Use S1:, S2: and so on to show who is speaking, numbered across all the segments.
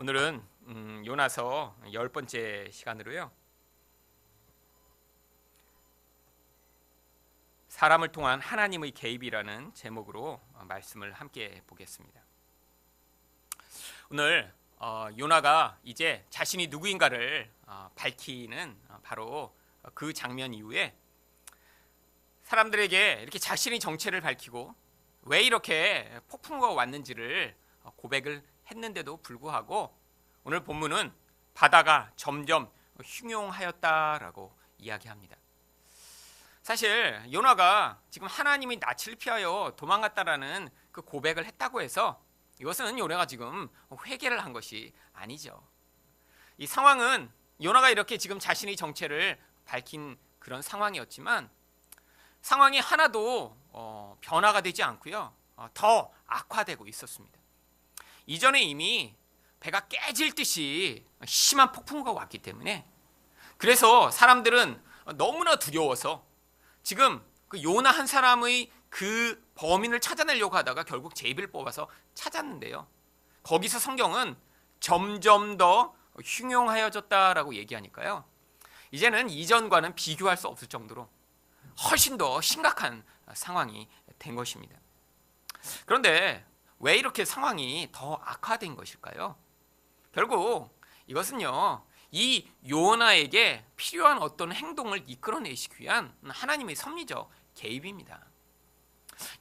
S1: 오늘은 음, 요나서 열 번째 시간으로요. 사람을 통한 하나님의 개입이라는 제목으로 어, 말씀을 함께 보겠습니다. 오늘 어, 요나가 이제 자신이 누구인가를 어, 밝히는 어, 바로 그 장면 이후에 사람들에게 이렇게 자신의 정체를 밝히고 왜 이렇게 폭풍우가 왔는지를 어, 고백을 했는데도 불구하고 오늘 본문은 바다가 점점 흉용하였다라고 이야기합니다. 사실 요나가 지금 하나님이 낯을 피하여 도망갔다라는 그 고백을 했다고 해서 이것은 요나가 지금 회개를 한 것이 아니죠. 이 상황은 요나가 이렇게 지금 자신의 정체를 밝힌 그런 상황이었지만 상황이 하나도 어, 변화가 되지 않고요. 어, 더 악화되고 있었습니다. 이전에 이미 배가 깨질 듯이 심한 폭풍우가 왔기 때문에 그래서 사람들은 너무나 두려워서 지금 그 요나 한 사람의 그 범인을 찾아내려고 하다가 결국 제비를 뽑아서 찾았는데요. 거기서 성경은 점점 더 흉용하여졌다라고 얘기하니까요. 이제는 이전과는 비교할 수 없을 정도로 훨씬 더 심각한 상황이 된 것입니다. 그런데 왜 이렇게 상황이 더 악화된 것일까요? 결국 이것은요, 이 요나에게 필요한 어떤 행동을 이끌어내시기 위한 하나님의 섭리적 개입입니다.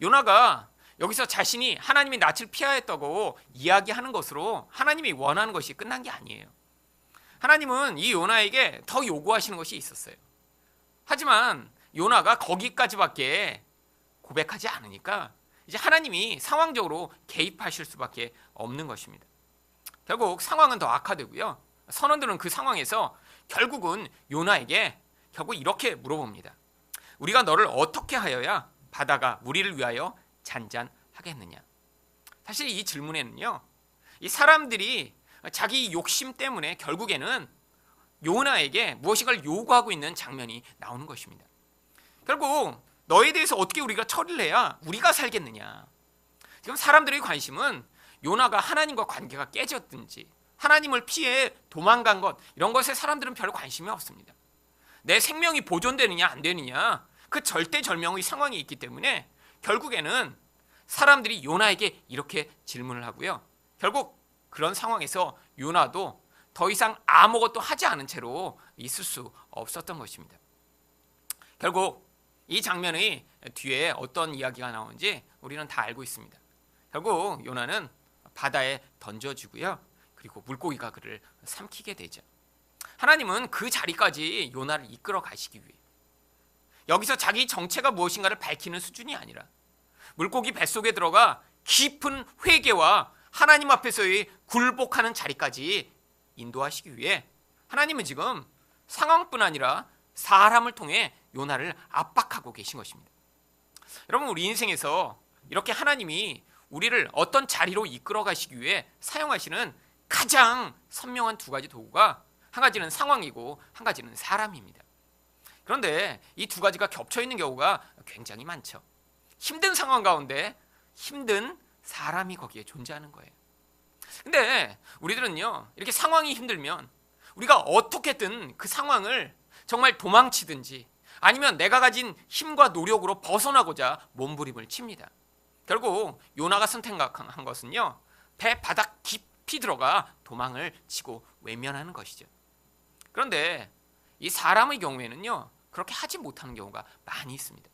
S1: 요나가 여기서 자신이 하나님이 낯을 피하였다고 이야기하는 것으로 하나님이 원하는 것이 끝난 게 아니에요. 하나님은 이 요나에게 더 요구하시는 것이 있었어요. 하지만 요나가 거기까지밖에 고백하지 않으니까 이제 하나님이 상황적으로 개입하실 수밖에 없는 것입니다. 결국 상황은 더 악화되고요. 선원들은 그 상황에서 결국은 요나에게 결국 이렇게 물어봅니다. 우리가 너를 어떻게 하여야 바다가 우리를 위하여 잔잔하겠느냐? 사실 이 질문에는요. 이 사람들이 자기 욕심 때문에 결국에는 요나에게 무엇인가를 요구하고 있는 장면이 나오는 것입니다. 결국 너에 대해서 어떻게 우리가 처리를 해야 우리가 살겠느냐? 지금 사람들의 관심은 요나가 하나님과 관계가 깨졌든지 하나님을 피해 도망간 것 이런 것에 사람들은 별 관심이 없습니다. 내 생명이 보존되느냐 안 되느냐 그 절대절명의 상황이 있기 때문에 결국에는 사람들이 요나에게 이렇게 질문을 하고요. 결국 그런 상황에서 요나도 더 이상 아무것도 하지 않은 채로 있을 수 없었던 것입니다. 결국 이 장면의 뒤에 어떤 이야기가 나오는지 우리는 다 알고 있습니다. 결국 요나는 바다에 던져지고요. 그리고 물고기가 그를 삼키게 되죠. 하나님은 그 자리까지 요나를 이끌어 가시기 위해 여기서 자기 정체가 무엇인가를 밝히는 수준이 아니라 물고기 뱃속에 들어가 깊은 회개와 하나님 앞에서의 굴복하는 자리까지 인도하시기 위해 하나님은 지금 상황뿐 아니라 사람을 통해 요나를 압박하고 계신 것입니다. 여러분 우리 인생에서 이렇게 하나님이 우리를 어떤 자리로 이끌어 가시기 위해 사용하시는 가장 선명한 두 가지 도구가 한 가지는 상황이고 한 가지는 사람입니다. 그런데 이 두 가지가 겹쳐 있는 경우가 굉장히 많죠. 힘든 상황 가운데 힘든 사람이 거기에 존재하는 거예요. 근데 우리들은요, 이렇게 상황이 힘들면 우리가 어떻게든 그 상황을 정말 도망치든지 아니면 내가 가진 힘과 노력으로 벗어나고자 몸부림을 칩니다. 결국 요나가 선택한 것은요, 배 바닥 깊이 들어가 도망을 치고 외면하는 것이죠. 그런데 이 사람의 경우에는요, 그렇게 하지 못하는 경우가 많이 있습니다.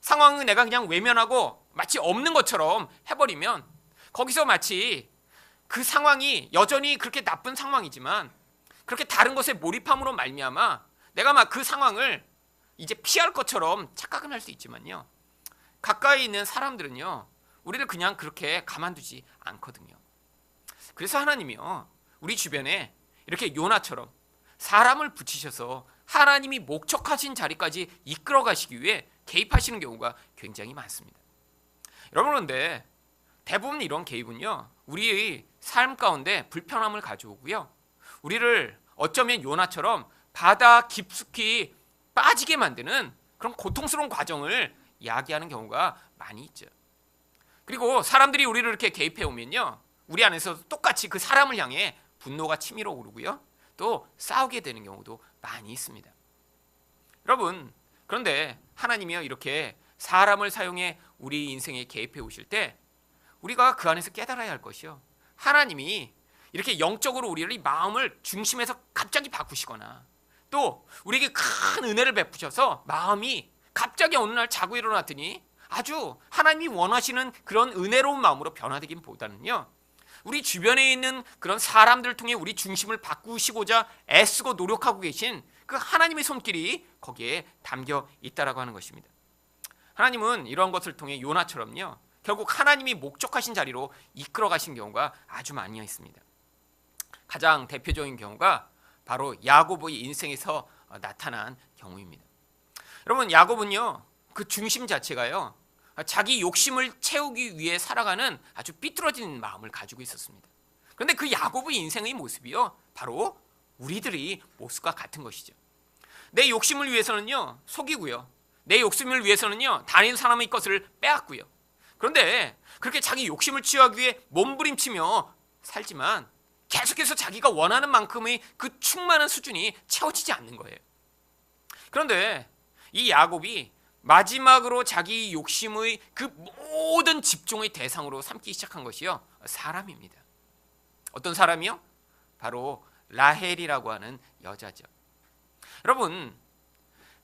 S1: 상황은 내가 그냥 외면하고 마치 없는 것처럼 해버리면 거기서 마치 그 상황이 여전히 그렇게 나쁜 상황이지만 그렇게 다른 것에 몰입함으로 말미암아 내가 막 그 상황을 이제 피할 것처럼 착각은 할 수 있지만요. 가까이 있는 사람들은요. 우리를 그냥 그렇게 가만두지 않거든요. 그래서 하나님이요. 우리 주변에 이렇게 요나처럼 사람을 붙이셔서 하나님이 목적하신 자리까지 이끌어 가시기 위해 개입하시는 경우가 굉장히 많습니다. 여러분 그런데 대부분 이런 개입은요. 우리의 삶 가운데 불편함을 가져오고요. 우리를 어쩌면 요나처럼 바다 깊숙이 빠지게 만드는 그런 고통스러운 과정을 야기하는 경우가 많이 있죠. 그리고 사람들이 우리를 이렇게 개입해 오면요. 우리 안에서 똑같이 그 사람을 향해 분노가 치밀어 오르고요. 또 싸우게 되는 경우도 많이 있습니다. 여러분, 그런데 하나님이요 이렇게 사람을 사용해 우리 인생에 개입해 오실 때 우리가 그 안에서 깨달아야 할 것이요. 하나님이 이렇게 영적으로 우리를 이 마음을 중심에서 갑자기 바꾸시거나 또 우리에게 큰 은혜를 베푸셔서 마음이 갑자기 어느 날 자고 일어났더니 아주 하나님이 원하시는 그런 은혜로운 마음으로 변화되긴 보다는요. 우리 주변에 있는 그런 사람들 통해 우리 중심을 바꾸시고자 애쓰고 노력하고 계신 그 하나님의 손길이 거기에 담겨 있다라고 하는 것입니다. 하나님은 이런 것을 통해 요나처럼요. 결국 하나님이 목적하신 자리로 이끌어 가신 경우가 아주 많이 있습니다. 가장 대표적인 경우가 바로 야고보의 인생에서 나타난 경우입니다. 여러분 야고보는요. 그 중심 자체가요. 자기 욕심을 채우기 위해 살아가는 아주 삐뚤어진 마음을 가지고 있었습니다. 그런데 그 야고보의 인생의 모습이요. 바로 우리들이 모습과 같은 것이죠. 내 욕심을 위해서는요. 속이고요. 내 욕심을 위해서는요. 다른 사람의 것을 빼앗고요. 그런데 그렇게 자기 욕심을 취하기 위해 몸부림치며 살지만 계속해서 자기가 원하는 만큼의 그 충만한 수준이 채워지지 않는 거예요. 그런데 이 야곱이 마지막으로 자기 욕심의 그 모든 집중의 대상으로 삼기 시작한 것이요 사람입니다. 어떤 사람이요? 바로 라헬이라고 하는 여자죠. 여러분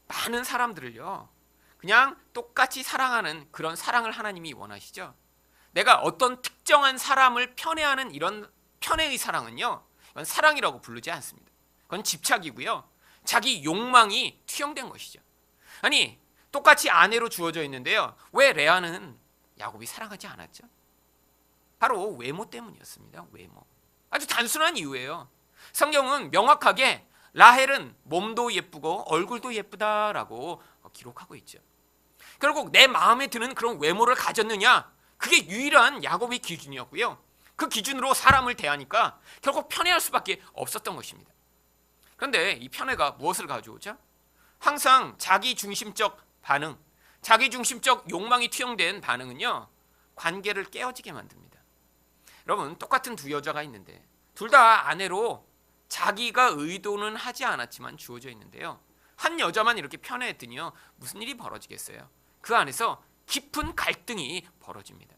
S1: 많은 사람들을요 그냥 똑같이 사랑하는 그런 사랑을 하나님이 원하시죠. 내가 어떤 특정한 사람을 편애하는 이런 편애의 사랑은요 이건 사랑이라고 부르지 않습니다. 그건 집착이고요 자기 욕망이 투영된 것이죠. 아니 똑같이 아내로 주어져 있는데요. 왜 레아는 야곱이 사랑하지 않았죠? 바로 외모 때문이었습니다. 외모. 아주 단순한 이유예요. 성경은 명확하게 라헬은 몸도 예쁘고 얼굴도 예쁘다라고 기록하고 있죠. 결국 내 마음에 드는 그런 외모를 가졌느냐? 그게 유일한 야곱의 기준이었고요. 그 기준으로 사람을 대하니까 결국 편애할 수밖에 없었던 것입니다. 그런데 이 편애가 무엇을 가져오죠? 항상 자기 중심적 반응, 자기 중심적 욕망이 투영된 반응은요. 관계를 깨어지게 만듭니다. 여러분, 똑같은 두 여자가 있는데 둘 다 아내로 자기가 의도는 하지 않았지만 주어져 있는데요. 한 여자만 이렇게 편애했더니요. 무슨 일이 벌어지겠어요? 그 안에서 깊은 갈등이 벌어집니다.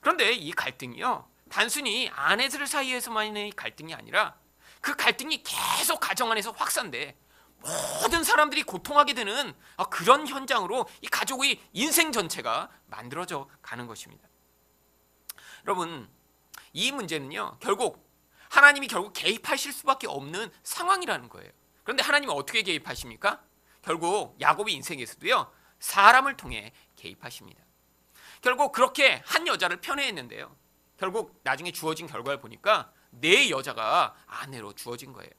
S1: 그런데 이 갈등이요. 단순히 아내들 사이에서만의 갈등이 아니라 그 갈등이 계속 가정 안에서 확산돼 모든 사람들이 고통하게 되는 그런 현장으로 이 가족의 인생 전체가 만들어져 가는 것입니다. 여러분, 이 문제는요, 결국 하나님이 결국 개입하실 수밖에 없는 상황이라는 거예요. 그런데 하나님은 어떻게 개입하십니까? 결국 야곱의 인생에서도요, 사람을 통해 개입하십니다. 결국 그렇게 한 여자를 편애했는데요. 결국 나중에 주어진 결과를 보니까 네 여자가 아내로 주어진 거예요.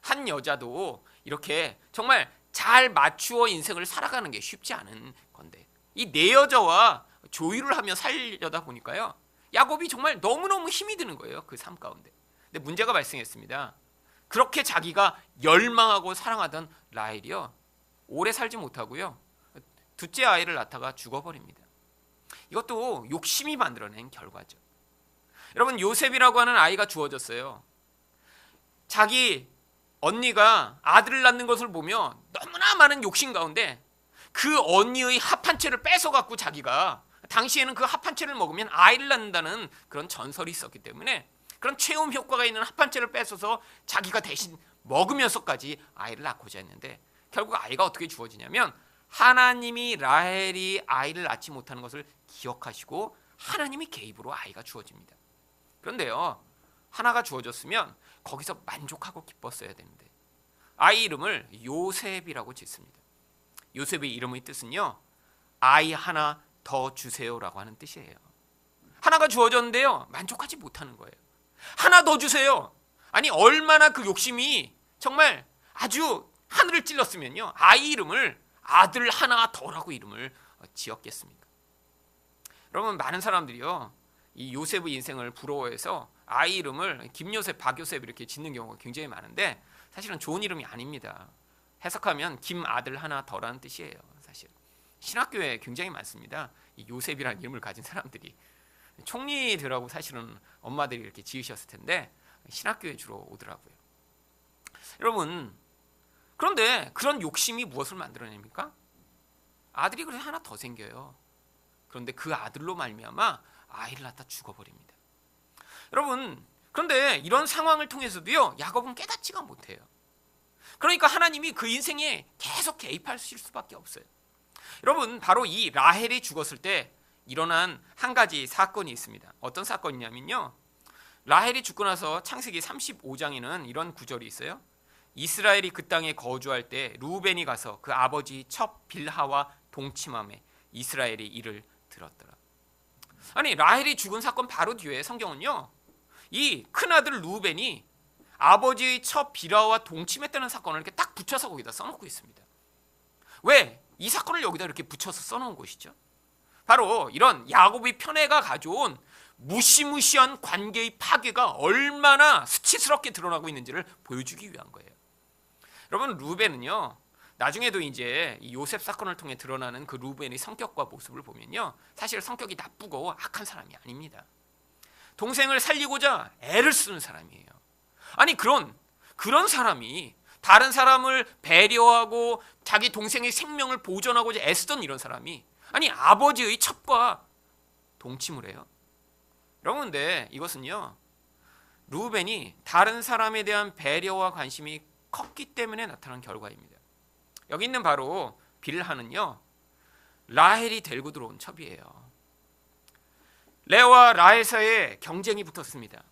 S1: 한 여자도 이렇게 정말 잘 맞추어 인생을 살아가는 게 쉽지 않은 건데 이 네 여자와 조율을 하며 살려다 보니까요 야곱이 정말 너무너무 힘이 드는 거예요 그 삶 가운데. 근데 문제가 발생했습니다. 그렇게 자기가 열망하고 사랑하던 라헬이요 오래 살지 못하고요 둘째 아이를 낳다가 죽어버립니다 이것도 욕심이 만들어낸 결과죠. 여러분 요셉이라고 하는 아이가 주어졌어요. 자기 언니가 아들을 낳는 것을 보며 너무나 많은 욕심 가운데 그 언니의 합한 채를 뺏어 갖고 자기가 당시에는 그합한 채를 먹으면 아이를 낳는다는 그런 전설이 있었기 때문에 그런 체험 효과가 있는 합한 채를 뺏어서 자기가 대신 먹으면서까지 아이를 낳고자 했는데 결국 아이가 어떻게 주어지냐면 하나님이 라헬이 아이를 낳지 못하는 것을 기억하시고 하나님이 개입으로 아이가 주어집니다. 그런데요. 하나가 주어졌으면 거기서 만족하고 기뻤어야 되는데 아이 이름을 요셉이라고 짓습니다. 요셉의 이름의 뜻은요. 아이 하나 더 주세요라고 하는 뜻이에요. 하나가 주어졌는데요. 만족하지 못하는 거예요. 하나 더 주세요. 아니 얼마나 그 욕심이 정말 아주 하늘을 찔렀으면요. 아이 이름을 아들 하나 더라고 이름을 지었겠습니까? 여러분 많은 사람들이요. 이 요셉의 인생을 부러워해서 아이 이름을 김요셉, 박요셉 이렇게 짓는 경우가 굉장히 많은데 사실은 좋은 이름이 아닙니다. 해석하면 김 아들 하나 더라는 뜻이에요. 사실 신학교에 굉장히 많습니다. 이 요셉이라는 이름을 가진 사람들이 총리들하고 사실은 엄마들이 이렇게 지으셨을 텐데 신학교에 주로 오더라고요. 여러분 그런데 그런 욕심이 무엇을 만들어냅니까? 아들이 그래 하나 더 생겨요. 그런데 그 아들로 말미암아 아이를 낳다 죽어버립니다. 여러분 그런데 이런 상황을 통해서도요 야곱은 깨닫지가 못해요. 그러니까 하나님이 그 인생에 계속 개입하실 수밖에 없어요. 여러분 바로 이 라헬이 죽었을 때 일어난 한 가지 사건이 있습니다. 어떤 사건이냐면요. 라헬이 죽고 나서 창세기 35장에는 이런 구절이 있어요. 이스라엘이 그 땅에 거주할 때 루벤이 가서 그 아버지 첩 빌하와 동침함에 이스라엘이 이를 들었더라. 아니 라헬이 죽은 사건 바로 뒤에 성경은요. 이 큰아들 루벤이 아버지의 첩 빌하와 동침했다는 사건을 이렇게 딱 붙여서 거기다 써놓고 있습니다. 왜? 이 사건을 여기다 이렇게 붙여서 써놓은 것이죠. 바로 이런 야곱의 편애가 가져온 무시무시한 관계의 파괴가 얼마나 수치스럽게 드러나고 있는지를 보여주기 위한 거예요. 여러분 루벤은요. 나중에도 이제 이 요셉 사건을 통해 드러나는 그 루벤의 성격과 모습을 보면요. 사실 성격이 나쁘고 악한 사람이 아닙니다. 동생을 살리고자 애를 쓰는 사람이에요. 아니 그런 그런 사람이 다른 사람을 배려하고 자기 동생의 생명을 보존하고자 애쓰던 이런 사람이 아니 아버지의 첩과 동침을 해요. 여러분 근데 이것은요. 루벤이 다른 사람에 대한 배려와 관심이 컸기 때문에 나타난 결과입니다. 여기 있는 바로 빌하는요. 라헬이 데리고 들어온 첩이에요. 레와 라헬 사이에 경쟁이 붙었습니다.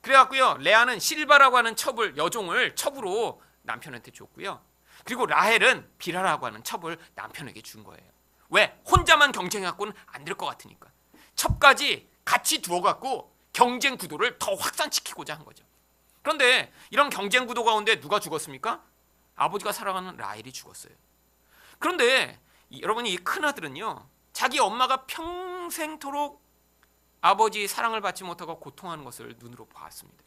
S1: 그래갖고요. 레아는 실바라고 하는 첩을 여종을 첩으로 남편한테 줬고요. 그리고 라헬은 비라라고 하는 첩을 남편에게 준 거예요. 왜? 혼자만 경쟁해갖고는 안 될 것 같으니까. 첩까지 같이 두어갖고 경쟁 구도를 더 확산시키고자 한 거죠. 그런데 이런 경쟁 구도 가운데 누가 죽었습니까? 아버지가 사랑하는 라헬이 죽었어요. 그런데 이, 여러분이 이 큰아들은요. 자기 엄마가 평생토록 아버지의 사랑을 받지 못하고 고통하는 것을 눈으로 보았습니다.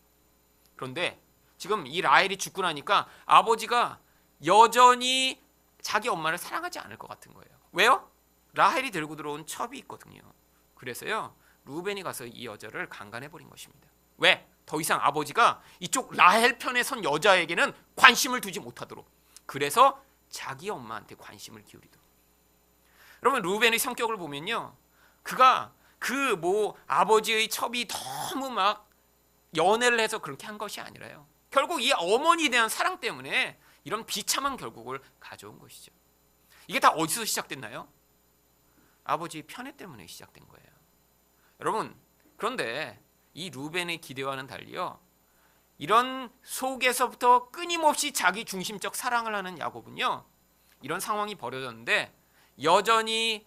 S1: 그런데 지금 이 라헬이 죽고 나니까 아버지가 여전히 자기 엄마를 사랑하지 않을 것 같은 거예요. 왜요? 라헬이 들고 들어온 첩이 있거든요. 그래서요. 루벤이 가서 이 여자를 강간해 버린 것입니다. 왜? 더 이상 아버지가 이쪽 라헬 편에 선 여자에게는 관심을 두지 못하도록. 그래서 자기 엄마한테 관심을 기울이도록. 여러분 루벤의 성격을 보면요. 그가 그 뭐 아버지의 첩이 너무 막 연애를 해서 그렇게 한 것이 아니라요. 결국 이 어머니에 대한 사랑 때문에 이런 비참한 결국을 가져온 것이죠. 이게 다 어디서 시작됐나요? 아버지 편애 때문에 시작된 거예요. 여러분, 그런데 이 루벤의 기대와는 달리요. 이런 속에서부터 끊임없이 자기 중심적 사랑을 하는 야곱은요. 이런 상황이 벌어졌는데 여전히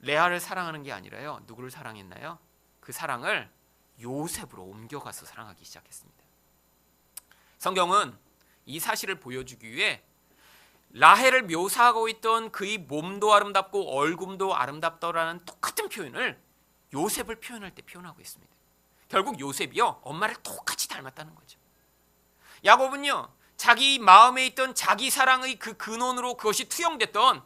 S1: 레아를 사랑하는 게 아니라요. 누구를 사랑했나요? 그 사랑을 요셉으로 옮겨가서 사랑하기 시작했습니다. 성경은 이 사실을 보여주기 위해 라헬을 묘사하고 있던 그의 몸도 아름답고 얼굴도 아름답더라는 똑같은 표현을 요셉을 표현할 때 표현하고 있습니다. 결국 요셉이요 엄마를 똑같이 닮았다는 거죠. 야곱은요 자기 마음에 있던 자기 사랑의 그 근원으로 그것이 투영됐던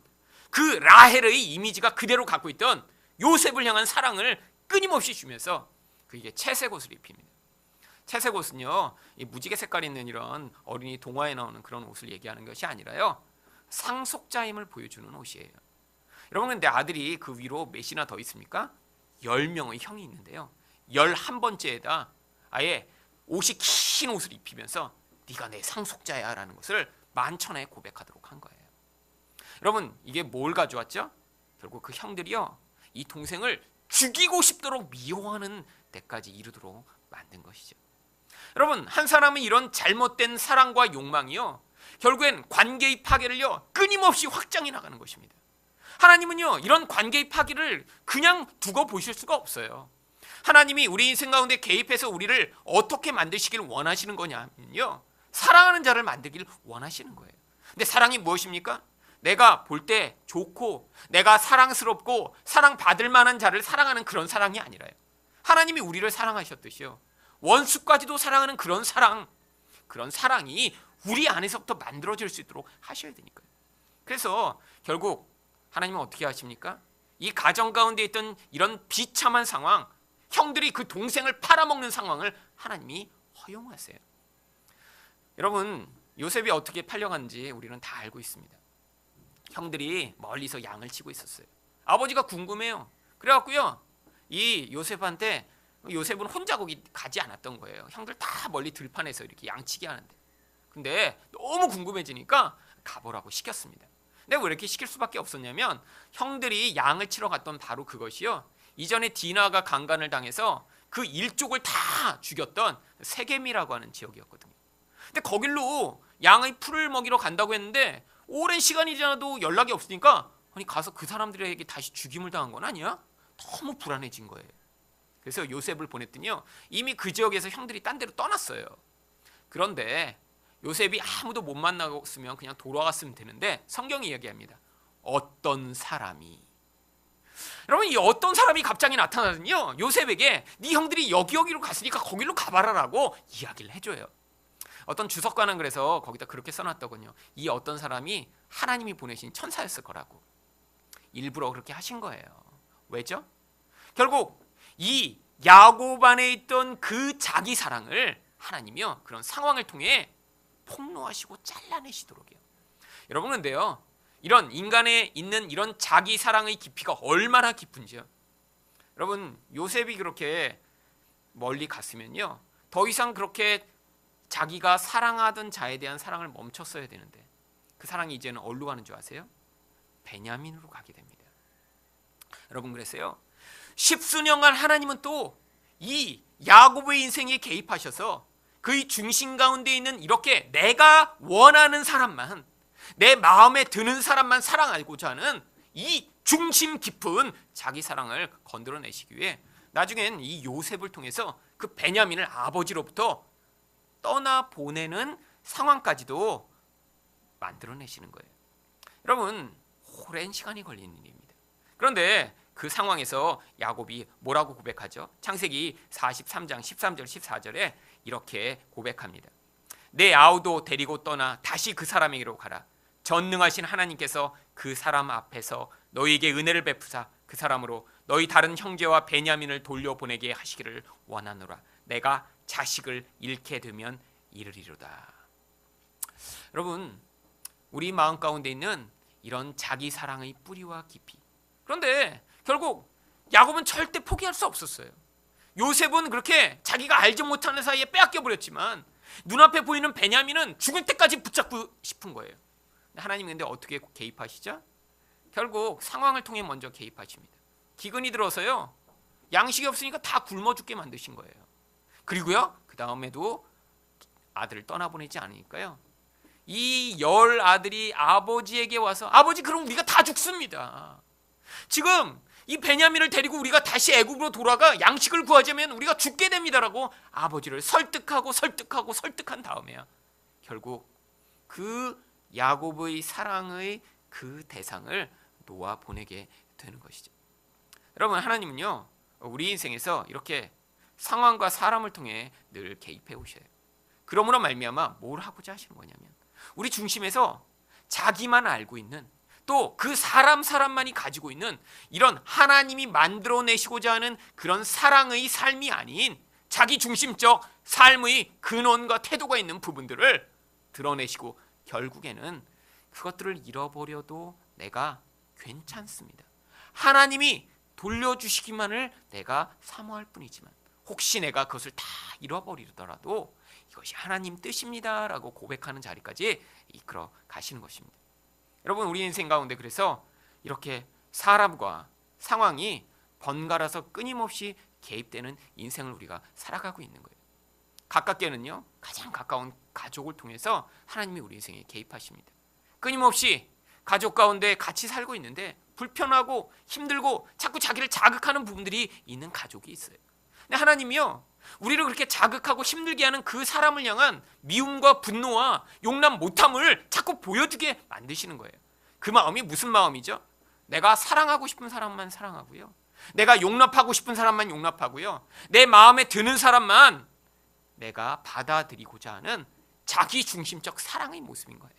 S1: 그 라헬의 이미지가 그대로 갖고 있던 요셉을 향한 사랑을 끊임없이 주면서 그에게 채색 옷을 입힙니다. 채색 옷은요 이 무지개 색깔 있는 이런 어린이 동화에 나오는 그런 옷을 얘기하는 것이 아니라요 상속자임을 보여주는 옷이에요. 여러분 근데 아들이 그 위로 몇이나 더 있습니까? 10명의 형이 있는데요. 11번째에다 아예 옷이 긴 옷을 입히면서 네가 내 상속자야 라는 것을 만천하에 고백하도록 한 거예요. 여러분 이게 뭘 가져왔죠? 결국 그 형들이요 이 동생을 죽이고 싶도록 미워하는 데까지 이르도록 만든 것이죠. 여러분 한 사람은 이런 잘못된 사랑과 욕망이요 결국엔 관계의 파괴를요 끊임없이 확장해 나가는 것입니다. 하나님은요 이런 관계의 파괴를 그냥 두고 보실 수가 없어요. 하나님이 우리 인생 가운데 개입해서 우리를 어떻게 만드시길 원하시는 거냐면요 사랑하는 자를 만들길 원하시는 거예요. 근데 사랑이 무엇입니까? 내가 볼 때 좋고 내가 사랑스럽고 사랑받을 만한 자를 사랑하는 그런 사랑이 아니라요. 하나님이 우리를 사랑하셨듯이요. 원수까지도 사랑하는 그런 사랑, 그런 사랑이 우리 안에서부터 만들어질 수 있도록 하셔야 되니까요. 그래서 결국 하나님은 어떻게 하십니까? 이 가정 가운데 있던 이런 비참한 상황, 형들이 그 동생을 팔아먹는 상황을 하나님이 허용하세요. 여러분 요셉이 어떻게 팔려간지 우리는 다 알고 있습니다. 형들이 멀리서 양을 치고 있었어요. 아버지가 궁금해요. 그래갖고요 이 요셉한테 요셉은 혼자 거기 가지 않았던 거예요. 형들 다 멀리 들판에서 이렇게 양치기 하는데. 근데 너무 궁금해지니까 가보라고 시켰습니다. 근데 왜 이렇게 시킬 수밖에 없었냐면 형들이 양을 치러 갔던 바로 그것이요. 이전에 디나가 강간을 당해서 그 일족을 다 죽였던 세겜이라고 하는 지역이었거든요. 근데 거길로 양의 풀을 먹이러 간다고 했는데 오랜 시간이 지나도 연락이 없으니까 아니 가서 그 사람들에게 다시 죽임을 당한 건 아니야? 너무 불안해진 거예요. 그래서 요셉을 보냈더니요. 이미 그 지역에서 형들이 딴 데로 떠났어요. 그런데 요셉이 아무도 못 만나고 있으면 그냥 돌아갔으면 되는데 성경이 이야기합니다. 어떤 사람이 여러분 이 어떤 사람이 갑자기 나타나더니요. 요셉에게 네 형들이 여기 여기로 갔으니까 거기로 가봐라라고 이야기를 해줘요. 어떤 주석가는 그래서 거기다 그렇게 써놨더군요. 이 어떤 사람이 하나님이 보내신 천사였을 거라고 일부러 그렇게 하신 거예요. 왜죠? 결국 이 야곱 안에 있던 그 자기 사랑을 하나님이요 그런 상황을 통해 폭로하시고 잘라내시도록요. 여러분 근데요 이런 인간에 있는 이런 자기 사랑의 깊이가 얼마나 깊은지요. 여러분 요셉이 그렇게 멀리 갔으면요 더 이상 그렇게 자기가 사랑하던 자에 대한 사랑을 멈췄어야 되는데 그 사랑이 이제는 어디로 가는 줄 아세요? 베냐민으로 가게 됩니다. 여러분 그랬어요. 십수년간 하나님은 또 이 야곱의 인생에 개입하셔서 그의 중심 가운데 있는 이렇게 내가 원하는 사람만 내 마음에 드는 사람만 사랑하고자 하는 이 중심 깊은 자기 사랑을 건드려내시기 위해 나중엔 이 요셉을 통해서 그 베냐민을 아버지로부터 떠나 보내는 상황까지도 만들어내시는 거예요. 여러분 오랜 시간이 걸리는 일입니다. 그런데 그 상황에서 야곱이 뭐라고 고백하죠? 창세기 43장 13절 14절에 이렇게 고백합니다. 내 아우도 데리고 떠나 다시 그 사람에게로 가라. 전능하신 하나님께서 그 사람 앞에서 너희에게 은혜를 베푸사 그 사람으로 너희 다른 형제와 베냐민을 돌려보내게 하시기를 원하노라. 내가 자식을 잃게 되면 이르리로다. 여러분, 우리 마음 가운데 있는 이런 자기 사랑의 뿌리와 깊이. 그런데 결국 야곱은 절대 포기할 수 없었어요. 요셉은 그렇게 자기가 알지 못하는 사이에 빼앗겨 버렸지만 눈앞에 보이는 베냐민은 죽을 때까지 붙잡고 싶은 거예요. 하나님 근데 어떻게 개입하시죠? 결국 상황을 통해 먼저 개입하십니다. 기근이 들어서요. 양식이 없으니까 다 굶어 죽게 만드신 거예요. 그리고요. 그 다음에도 아들을 떠나보내지 않으니까요. 이 열 아들이 아버지에게 와서 아버지 그럼 우리가 다 죽습니다. 지금 이 베냐민을 데리고 우리가 다시 애굽으로 돌아가 양식을 구하자면 우리가 죽게 됩니다라고 아버지를 설득하고 설득하고 설득한 다음에야 결국 그 야곱의 사랑의 그 대상을 놓아 보내게 되는 것이죠. 여러분 하나님은요 우리 인생에서 이렇게 상황과 사람을 통해 늘 개입해 오셔요. 그러므로 말미암아 뭘 하고자 하시는 거냐면 우리 중심에서 자기만 알고 있는 또 그 사람 사람만이 가지고 있는 이런 하나님이 만들어내시고자 하는 그런 사랑의 삶이 아닌 자기 중심적 삶의 근원과 태도가 있는 부분들을 드러내시고 결국에는 그것들을 잃어버려도 내가 괜찮습니다. 하나님이 돌려주시기만을 내가 사모할 뿐이지만 혹시 내가 그것을 다 잃어버리더라도 이것이 하나님 뜻입니다 라고 고백하는 자리까지 이끌어 가시는 것입니다. 여러분 우리 인생 가운데 그래서 이렇게 사람과 상황이 번갈아서 끊임없이 개입되는 인생을 우리가 살아가고 있는 거예요. 가깝게는요 가장 가까운 가족을 통해서 하나님이 우리 인생에 개입하십니다. 끊임없이 가족 가운데 같이 살고 있는데 불편하고 힘들고 자꾸 자기를 자극하는 부분들이 있는 가족이 있어요. 근데 하나님이요 우리를 그렇게 자극하고 힘들게 하는 그 사람을 향한 미움과 분노와 용납 못함을 자꾸 보여주게 만드시는 거예요. 그 마음이 무슨 마음이죠? 내가 사랑하고 싶은 사람만 사랑하고요. 내가 용납하고 싶은 사람만 용납하고요. 내 마음에 드는 사람만 내가 받아들이고자 하는 자기 중심적 사랑의 모습인 거예요.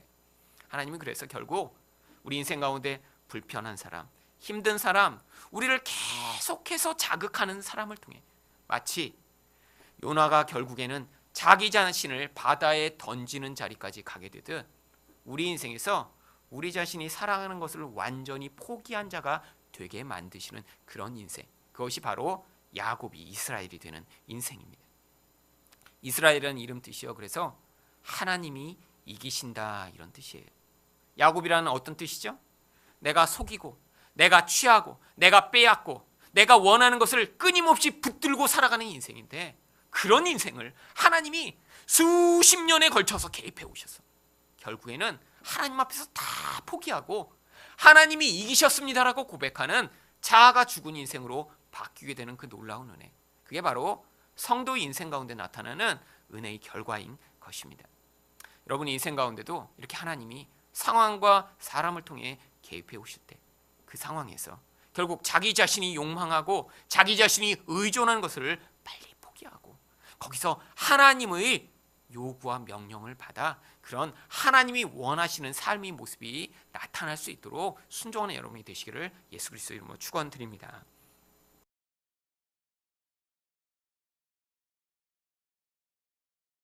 S1: 하나님은 그래서 결국 우리 인생 가운데 불편한 사람, 힘든 사람, 우리를 계속해서 자극하는 사람을 통해 마치 요나가 결국에는 자기 자신을 바다에 던지는 자리까지 가게 되듯 우리 인생에서 우리 자신이 사랑하는 것을 완전히 포기한 자가 되게 만드시는 그런 인생. 그것이 바로 야곱이 이스라엘이 되는 인생입니다. 이스라엘이라는 이름 뜻이요. 그래서 하나님이 이기신다 이런 뜻이에요. 야곱이라는 어떤 뜻이죠? 내가 속이고 내가 취하고 내가 빼앗고 내가 원하는 것을 끊임없이 붙들고 살아가는 인생인데 그런 인생을 하나님이 수십 년에 걸쳐서 개입해 오셔서 결국에는 하나님 앞에서 다 포기하고 하나님이 이기셨습니다라고 고백하는 자아가 죽은 인생으로 바뀌게 되는 그 놀라운 은혜. 그게 바로 성도의 인생 가운데 나타나는 은혜의 결과인 것입니다. 여러분 인생 가운데도 이렇게 하나님이 상황과 사람을 통해 개입해 오실 때 그 상황에서 결국 자기 자신이 욕망하고 자기 자신이 의존하는 것을 빨리 포기하고 거기서 하나님의 요구와 명령을 받아 그런 하나님이 원하시는 삶의 모습이 나타날 수 있도록 순종하는 여러분이 되시기를 예수 그리스도 이름으로 축원드립니다.